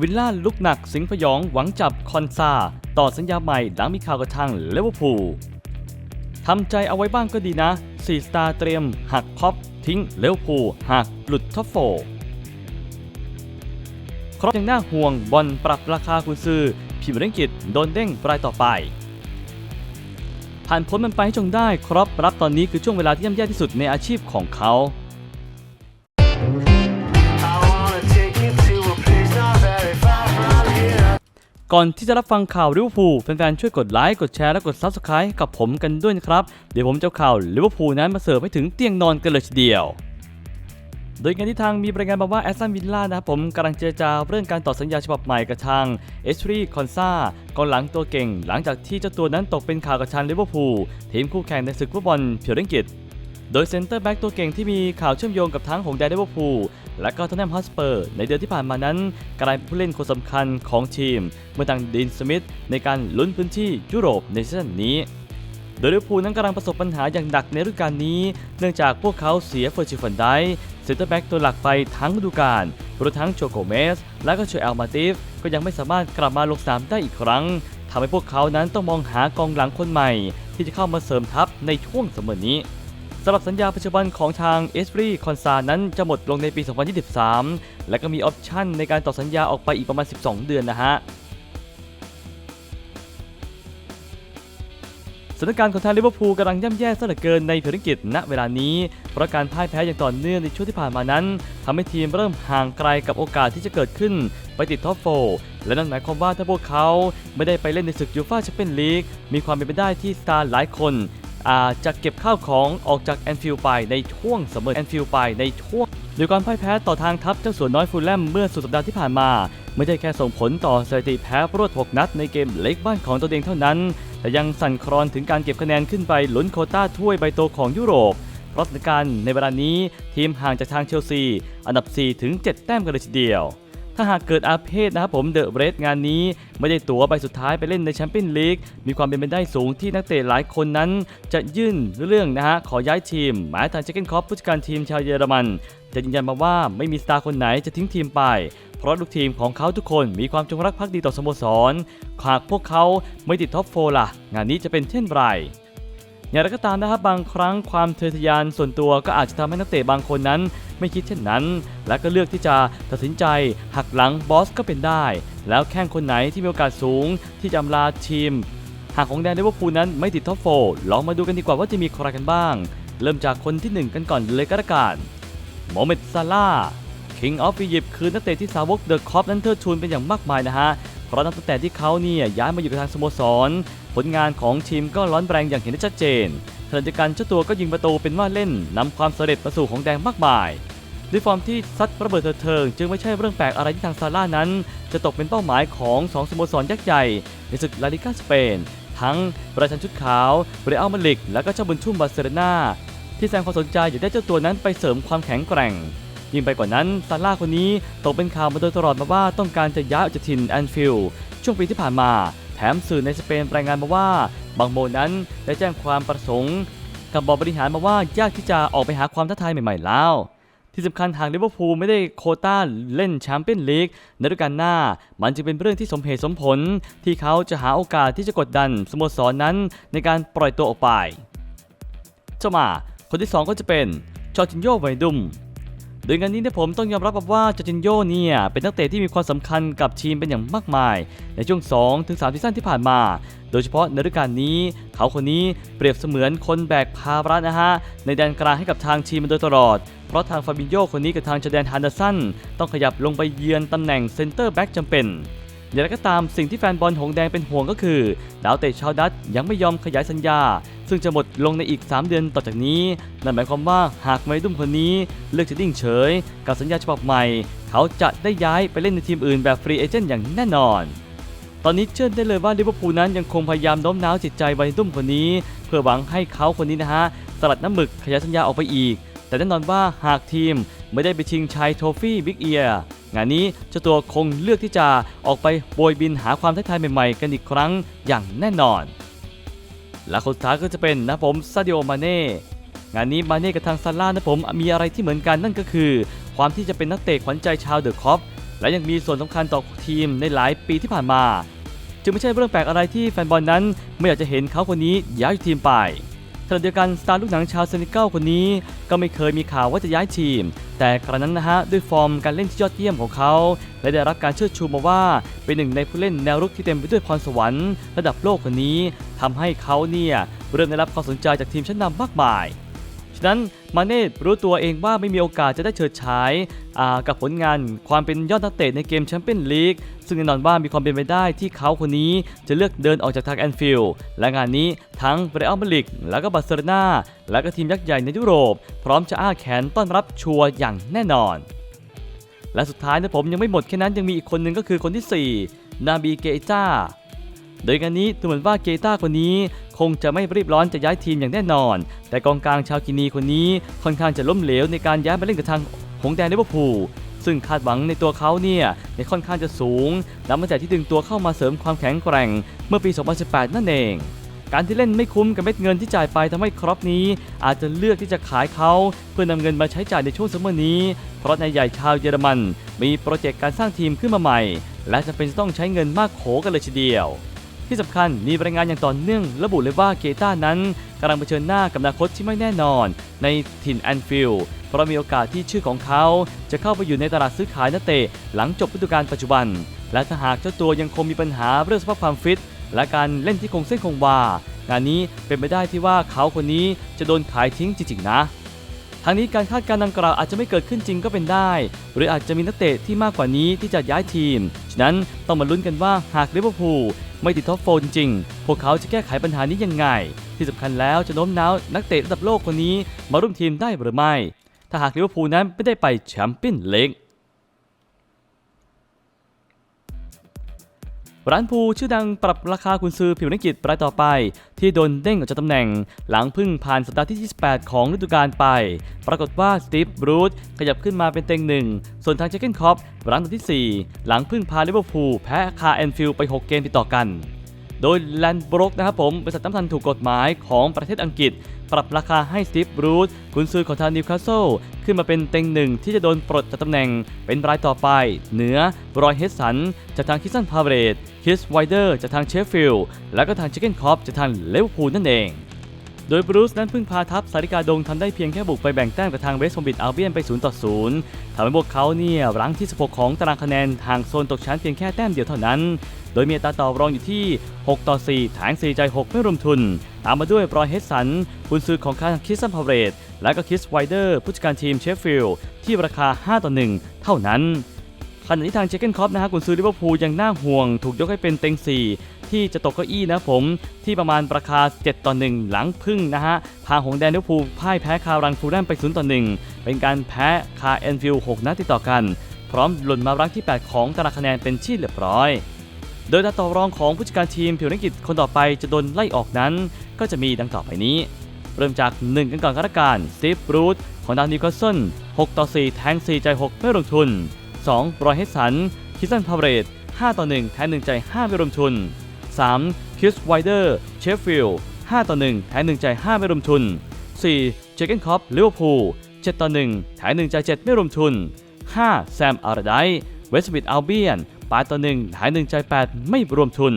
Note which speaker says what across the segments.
Speaker 1: วิลล่าลุกหนักสิงห์พยองหวังจับคอนซา ต่อสัญญาใหม่หลังมีข่าวกระทางเลเวอร์พูลทำใจเอาไว้บ้างก็ดีนะ4สตาร์เตรียม หักคอปทิ้งเลเวอร์พูลหากหลุดท็อปโฟครอปยังน่าห่วงบอลปรับราคาคุณซื้อพิมพ์เร่งกิจโดนเด้งรายต่อไป ผ่านพ้นมันไปให้จงได้ ครอปรับตอนนี้คือช่วงเวลาที่ย่ำแย่ที่สุดในอาชีพของเขา ก่อนที่จะรับฟังข่าวลิเวอร์พูลแฟนๆช่วยกดไลค์กดแชร์และกด Subscribe กับผมกันด้วยนะครับ เดี๋ยวผมจะข่าวลิเวอร์พูลนั้นมาเสิร์ฟให้ถึงเตียงนอนกันเลยทีเดียวโดยงานที่ทางมีรายงานมาว่าแอสตันวิลล่านะครับผมกำลังเจรจาเรื่องการต่อสัญญาฉบับใหม่กับทางเอชรีคอนซากองหลังตัวเก่ง หลังจากที่เจ้าตัวนั้นตกเป็นข่าวกับทางลิเวอร์พูลทีมคู่แข่งในศึกฟุตบอลเพียร์เรนกิต โดยเซนเตอร์แบ็กตัวเก่งที่มีข่าวเชื่อมโยงกับทั้งหงแดงลิเวอร์พูลและก็ทอนแนมฮอสเปอร์ ในเดือนที่ผ่านมานั้น กลายเป็นผู้เล่นคนสำคัญของทีม เมื่อทางดินสมิธในการลุ้นพื้นที่ยุโรปในซีซั่นนี้ โดยลิเวอร์พูลนั้นกำลังประสบปัญหาอย่างหนักในฤดูกาลนี้ เนื่องจากพวกเขาเสียเฟอร์จิฟันไดเซนเตอร์แบ็กตัวหลักไปทั้งฤดูกาลรวมทั้งโจโกเมส และก็โชเอลมาติฟก็ยังไม่สามารถกลับมาลงสนามได้อีกครั้งทำให้พวกเขานั้นต้องมองหากองหลังคนใหม่ ที่จะเข้ามาเสริมทัพในช่วงเสมอนี้ สำหรับสัญญาปัจจุบันของทางเอสบรีคอนซานั้นจะหมดลงในปี 2023 และก็มีออปชั่นในการต่อสัญญาออกไปอีกประมาณ 12 เดือนนะฮะสถานการณ์ของทางลิเวอร์พูลกำลังย่ำแย่ซะเหลือเกินในภารกิจณเวลานี้ เพราะการพ่ายแพ้อย่างต่อเนื่องในช่วงที่ผ่านมานั้นทำให้ทีมเริ่มห่างไกลกับโอกาสที่จะเกิดขึ้น ไปติดท็อปโฟร์และนั่นหมายความว่าถ้าพวกเขาไม่ได้ไปเล่นในศึกยูฟ่าแชมเปี้ยนลีกมีความเป็นไปได้ที่สตาร์หลายคน จจะเก็บข้าวของออกจากแอนฟิลด์ไปในช่วงเสมอแอนฟิลด์ไปในช่วงโดยการพ่ายแพ้ต่อทางทัพเจ้าสัวน้อยฟูลแลมเมื่อสุดสัปดาห์ที่ผ่านมา ไม่ได้แค่ส่งผลต่อสถิติแพ้รวด 6 นัดในเกมเล็กบ้านของตัวเองเท่านั้น แต่ยังสั่นคลอนถึงการเก็บคะแนนขึ้นไปลุ้นโคต้าถ้วยใบโตของยุโรปเพราะสถานการณ์ในเวลานี้ทีมห่างจากทางเชลซี อันดับ 4 ถึง 7 แต้มกันเลยทีเดียว ถ้าหากเกิดอาเพศนะครับผมเดอะเรดงานนี้ ไม่ได้ตั๋วใบสุดท้ายไปเล่นในแชมเปี้ยนลีกมีความเป็นไปได้สูงที่นักเตะหลายคนนั้น จะยื่นเรื่องนะฮะขอย้ายทีม หมายทางเจเกนคอปผู้จัดการทีมชาวเยอรมันจะยืนยันมาว่าไม่มีสตาร์คนไหนจะทิ้งทีมไป เพราะลูกทีมของเขาทุกคนมีความจงรักภักดีต่อสโมสรหากพวกเขาไม่ติดท็อปโฟล่ะ งานนี้จะเป็นเช่นไร อย่างไรก็ตามนะครับบางครั้งความเทะทะยานส่วนตัวก็อาจจะทำให้นักเตะบางคนนั้น ไม่คิดเช่นนั้น และก็เลือกที่จะตัดสินใจหักหลังบอสก็เป็นได้ แล้วแข่งคนไหนที่มีโอกาสสูง ที่จะอำลาทีม หากของแดนลิเวอร์พูลนั้นไม่ติดท็อปโฟลองมาดูกันดีกว่าว่าจะมีใครกันบ้าง เริ่มจากคนที่หนึ่งกันก่อนเลยก็แล้วกันโมเมดซาลา King of Egypt คือนักเตะที่สาวกเดอะคอปนั้นเทิดทูนเป็นอย่างมากมายนะฮะเพราะนับตั้งแต่ที่เขาเนี่ยย้ายมาอยู่กับทางสโมสร ผลงานของทีมก็ร้อนแรงอย่างเห็นได้ชัดเจนขณะเดียวกันเจ้าตัวก็ยิงประตูเป็นว่าเล่นนำความสำเร็จมาสู่ของแดงมากมายด้วยฟอร์มที่ซัดระเบิดเถิดเทิงจึงไม่ใช่เรื่องแปลกอะไรที่ทางซาร่านั้น จะตกเป็นเป้าหมายของสองสโมสรยักษ์ใหญ่ในศึกลาลิกาสเปน ทั้งประชันชุดขาวเรอัลมาดริกและก็เจ้าบุญชุ่มบาร์เซโลนาที่แสดงความสนใจอยากได้เจ้าตัวนั้นไปเสริมความแข็งแกร่ง ยิ่งไปกว่านั้นซาร่าคนนี้ตกเป็นข่าวมาโดยตลอดมาว่าต้องการจะย้ายออกจากถิ่นแอนฟิลด์ช่วงปีที่ผ่านมา มสื่อในสเปนรายงานมาว่า บางโมนั้นได้แจ้งความประสงค์ กับบอร์ดบริหารมาว่ายากที่จะออกไปหาความท้าทายใหม่ๆแล้ว ที่สำคัญหากลิเวอร์พูลไม่ได้โคต้าเล่นแชมเปี้ยนลีกในฤดูกาลหน้า มันจึงเป็นเรื่องที่สมเหตุสมผล ที่เขาจะหาโอกาสที่จะกดดันสโมสรนนั้นในการปล่อยตัวออกไปเจ้ามาคนที่ 2 ก็จะเป็นจอร์จินโยไวดุม โดยงานนี้เนี่ยผมต้องยอมรับว่าจอร์จินโยเนี่ยเป็นนักเตะที่มีความสำคัญกับทีมเป็นอย่างมากมาย ในช่วง2ถึง3ซีซั่นที่ผ่านมา โดยเฉพาะในฤดูกาลนี้ เขาคนนี้เปรียบเสมือนคนแบกภาระนะฮะ ในแดนกลางให้กับทางทีมมาโดยตลอด เพราะทางฟาบินโยคนนี้กับทางจอแดนฮันเดอร์สันต้องขยับลงไปเยือนตำแหน่งเซนเตอร์แบ็กจำเป็นอย่างไรก็ตามสิ่งที่แฟนบอลหงแดงเป็นห่วงก็คือ ดาวเตะชาวดัตยังไม่ยอมขยายสัญญา ซึ่งจะหมดลงในอีก 3 เดือนต่อจากนี้ นั่นหมายความว่าหากไมดุมคนนี้เลือกจะนิ่งเฉย กับสัญญาฉบับใหม่ เขาจะได้ย้ายไปเล่นในทีมอื่นแบบฟรีเอเจนต์อย่างแน่นอน ตอนนี้เชื่อได้เลยว่าลิเวอร์พูลนั้นยังคงพยายามโน้มน้าวจิตใจไวดุมคนนี้ เพื่อหวังให้เขาคนนี้นะฮะสลัดน้ำหมึกขยายสัญญาออกไปอีก แต่แน่นอนว่าหากทีมไม่ได้ไปชิงชัยโทฟี่บิ๊กเอียร์งานนี้เจ้าตัวคงเลือกที่จะออกไปโบยบินหาความท้าทายใหม่ๆ กันอีกครั้งอย่างแน่นอน และคนสุดท้ายก็จะเป็นนะผมซาดิโอมาเน่งานนี้มาเน่กับทางซาร่านะผมมีอะไรที่เหมือนกันนั่นก็คือ ความที่จะเป็นนักเตะขวัญใจชาวเดอะคอปและยังมีส่วนสำคัญต่อทีมในหลายปีที่ผ่านมา จึงไม่ใช่เรื่องแปลกอะไรที่แฟนบอลนั้น ไม่อยากจะเห็นเขาคนนี้ย้ายทีมไป ขณะเดียวกันสตาร์ลูกหนังชาวเซนิเกิลคนนี้ ก็ไม่เคยมีข่าวว่าจะย้ายทีม แต่ครั้นั้นนะฮะด้วยฟอร์มการเล่นที่ยอดเยี่ยมของเขา และได้รับการเชิดชูมาว่า เป็นหนึ่งในผู้เล่นแนวรุกที่เต็มไปด้วยพรสวรรค์ระดับโลกคนนี้ทำให้เขาเนี่ยเริ่มได้รับความสนใจจากทีมชั้นนำมากมาย ฉะนั้นมาเน่รู้ตัวเองว่าไม่มีโอกาสจะได้เฉิดฉายกับผลงานความเป็นยอดนักเตะในเกมแชมเปี้ยนลีกซึ่งแน่นอนว่ามีความเป็นไปได้ที่เขาคนนี้จะเลือกเดินออกจากทางแอนฟิลด์และงานนี้ทั้งเรอัลมาดริดแล้วก็บาร์เซโลนาและก็ทีมยักษ์ใหญ่ในยุโรป พร้อมจะอ้าแขนต้อนรับชัวร์อย่างแน่นอน และสุดท้ายนะผมยังไม่หมดแค่นั้นยังมีอีกคนหนึ่งก็คือคนที่ 4 นาบีเกต้าโดยงานนี้ดูเหมือนว่าเกต้าคนนี้ คงจะไม่รีบร้อนจะย้ายทีมอย่างแน่นอน แต่กองกลางชาวกินีคนนี้ค่อนข้างจะล้มเหลวในการย้ายมาเล่นกับทางหงแดงลิเวอร์พูลซึ่งคาดหวังในตัวเขาเนี่ยในค่อนข้างจะสูงนับมาจากที่ดึงตัวเข้ามาเสริมความแข็งแกร่ง เมื่อปี 2018 นั่นเอง การที่เล่นไม่คุ้มกับเม็ดเงินที่จ่ายไปทำให้ครอปนี้ อาจจะเลือกที่จะขายเขา เพื่อนำเงินมาใช้จ่ายในช่วงซัมเมอร์นี้ เพราะนายใหญ่ชาวเยอรมัน มีโปรเจกต์การสร้างทีมขึ้นมาใหม่ และจะเป็นต้องใช้เงินมากโขกันเลยทีเดียว ที่สำคัญมีรายงานอย่างต่อเนื่องระบุเลยว่าเกต้านั้นกำลังเผชิญหน้ากับอนาคตที่ไม่แน่นอน ในถิ่นแอนฟิลด์เพราะมีโอกาสที่ชื่อของเขาจะเข้าไปอยู่ในตลาดซื้อขายนักเตะหลังจบฤดูกาลปัจจุบัน และถ้าหากเจ้าตัวยังคงมีปัญหาเรื่องสภาพความฟิต และการเล่นที่คงเส้นคงวางานนี้เป็นไปได้ที่ว่าเขาคนนี้จะโดนขายทิ้งจริงๆนะทางนี้การคาดการณ์ดังกล่าวอาจจะไม่เกิดขึ้นจริงก็เป็นได้ หรืออาจจะมีนักเตะที่มากกว่านี้ที่จะย้ายทีม ฉะนั้นต้องมาลุ้นกันว่าหากลิเวอร์พูล ไม่ติดท็อปโฟร์จริงๆ พวกเขาจะแก้ไขปัญหานี้ยังไง ที่สำคัญแล้วจะโน้มน้าวนักเตะระดับโลกคนนี้มาร่วมทีมได้หรือไม่ ถ้าหากลิเวอร์พูลนั้นไม่ได้ไปแชมเปี้ยนลีก ร้านพูชื่อดังปรับราคาคุณซื้อผิวนักกิจรายต่อไป ที่โดนเด้งออกจากตำแหน่ง หลังพึ่งผ่านสัปดาห์ที่ 28 ของฤดูกาลไป ปรากฏว่าสตีฟบรูซขยับขึ้นมาเป็นเต็งหนึ่ง ส่วนทางเจคเกนคอปรั้งอันที่ 4 หลังพึ่งพาลิเวอร์พูลแพ้คาแอนฟิลไป 6 เกมติดต่อกัน โดยแลนด์บรกนะครับผมบริษัทน้ำมันถูกกฎหมายของประเทศอังกฤษ ปรับราคาให้สตีฟบรูซกุนซือของทางนิวคาสเซิลขึ้นมาเป็นเต็งหนึ่งที่จะโดนปลดจากตำแหน่งเป็นรายต่อไป เหนือรอยเฮสันจากทางคิสซันพาเวรตคิสไวเดอร์จากทางเชฟฟิลด์และก็ทางชิคเก้นคอปจากทางเลเวอร์พูลนั่นเอง โดยบรูซนั้นเพิ่งพาทัพสาริกาดงทำได้เพียงแค่บุกไปแบ่งแต้มกับทางเวสต์บรอมบิดอัลเบียนไป0ต่อ0ทำให้พวกเขาเนี่ยรั้งที่ 16 ของตารางคะแนนห่างโซนตกชั้นเพียงแค่แต้มเดียวเท่านั้น โดยมีอัตราต่อรองอยู่ที่ 6 ต่อ 4 แถง4ใจ 6 ไม่รวมทุน ตามมาด้วยบรอยเฮดสันคุณซื้อของคางคิสซัมพาเรตและก็คิสไวเดอร์ผู้จัดการทีมเชฟฟิลด์ที่ราคา 5 ต่อ 1 เท่านั้นขณะที่ทางเจคเกนคอปนะฮะกุนซือลิเวอร์พูลยังน่าห่วง ถูกยกให้เป็นเต็ง 4 ที่จะตกเก้าอี้นะผมที่ประมาณราคา 7 ต่อ 1 หลังพึ่งนะฮะ พาหงแดงลิเวอร์พูลพ่ายแพ้คารังฟูแลมไป 0 ต่อ 1 เป็นการแพ้คาแอนฟิลด์6นัดติดต่อกัน พร้อมหล่นมารั้งที่ 8 ของตารางคะแนนเป็นที่เรียบร้อย โดยอัตราต่อรองของผู้จัดการทีมผิวนักกิจคนต่อไปจะโดนไล่ออกนั้น ก็จะมีดังต่อไปนี้ เริ่มจาก 1 กันก่อนข้ารการสตีฟรูซของดาวนิวคาสเซิล6ต่อ4แทง4ใจ6ไม่ลงทุน 2. รอยเฮสันคิสซันพาเรต5ต่อ1แทน1ใจ5ไม่รวมทุน 3. คิสไวเดอร์เชฟฟิลด์5ต่อ1แทน1ใจ5ไม่รวมทุน 4. เจเกนคอปลิเวอร์พูล7ต่อ1แทน1ใจ7ไม่รวมทุน 5. แซมอาร์ไดเวสต์บิดอัลเบียน8ต่อ1แทน1ใจ8ไม่รวมทุน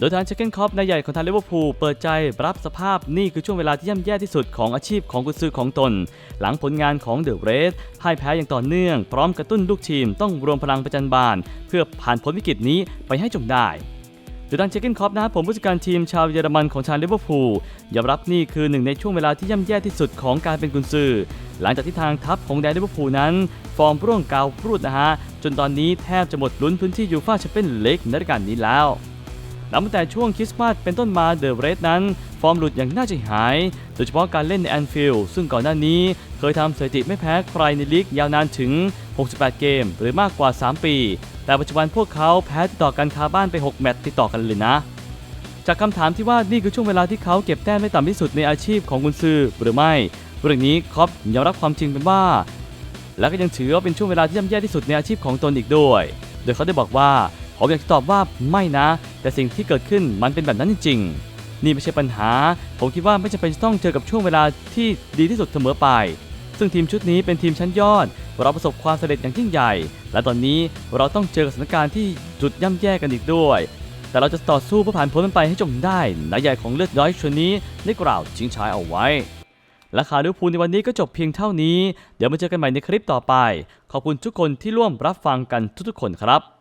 Speaker 1: โดยทางเชคเกนคอปนายใหญ่ของทางลิเวอร์พูลเปิดใจรับสภาพนี่คือช่วงเวลาที่ย่ำแย่ที่สุดของอาชีพของกุญซือของตน หลังผลงานของเดอะเรสพ่ายแพ้อย่างต่อเนื่อง พร้อมกระตุ้นลูกทีมต้องรวมพลังประจันบาน เพื่อผ่านพ้นวิกฤตนี้ไปให้จงได้โดยทางเชคเกนคอปนะครับผมผู้จัดการทีมชาวเยอรมันของทางลิเวอร์พูลยอมรับนี่คือหนึ่งในช่วงเวลาที่ย่ำแย่ที่สุดของการเป็นกุญซือ หลังจากที่ทางทัพของแดนลิเวอร์พูลนั้น ฟอร์มร่วงเกาพรูดนะฮะจนตอนนี้แทบจะหมดลุ้นพื้นที่ยูฟ่าแชมเปี้ยนลีกในฤดูกาลนี้แล้ว นับตั้งแต่ช่วงคริสต์มาสเป็นต้นมาเดอะเรสนั้น ฟอร์มหลุดอย่างน่าใจหาย โดยเฉพาะการเล่นในแอนฟิลด์ซึ่งก่อนหน้านี้เคยทำสถิติไม่แพ้ใครในลีกยาวนานถึง 68 เกม หรือมากกว่า 3 ปี แต่ปัจจุบันพวกเขาแพ้ติดต่อกันคาบ้านไป 6 แมตช์ติดต่อกันเลยนะ จากคำถามที่ว่านี่คือช่วงเวลาที่เขาเก็บแต้มได้ต่ำที่สุดในอาชีพของกุนซือหรือไม่ เรื่องนี้คอปยอมรับความจริงเป็นว่า และก็ยังถือว่าเป็นช่วงเวลาที่ย่ำแย่ที่สุดในอาชีพของตนอีกด้วย โดยเขาได้บอกว่าผมอยากจะตอบว่าไม่นะ แต่สิ่งที่เกิดขึ้นมันเป็นแบบนั้นจริงๆ นี่ไม่ใช่ปัญหา ผมคิดว่าไม่จำเป็นจะต้องเจอกับช่วงเวลาที่ดีที่สุดเสมอไป ซึ่งทีมชุดนี้เป็นทีมชั้นยอด เราประสบความสำเร็จอย่างยิ่งใหญ่ และตอนนี้เราต้องเจอกับสถานการณ์ที่จุดย่ำแย่กันอีกด้วย แต่เราจะต่อสู้เพื่อผ่านพ้นมันไปให้จงได้นายใหญ่ของเลือดย้อยชนนี้ได้กล่าวชิงชายเอาไว้และข่าวลิวพูลในวันนี้ก็จบเพียงเท่านี้ เดี๋ยวมาเจอกันใหม่ในคลิปต่อไป ขอบคุณทุกคนที่ร่วมรับฟังกันทุกๆคนครับ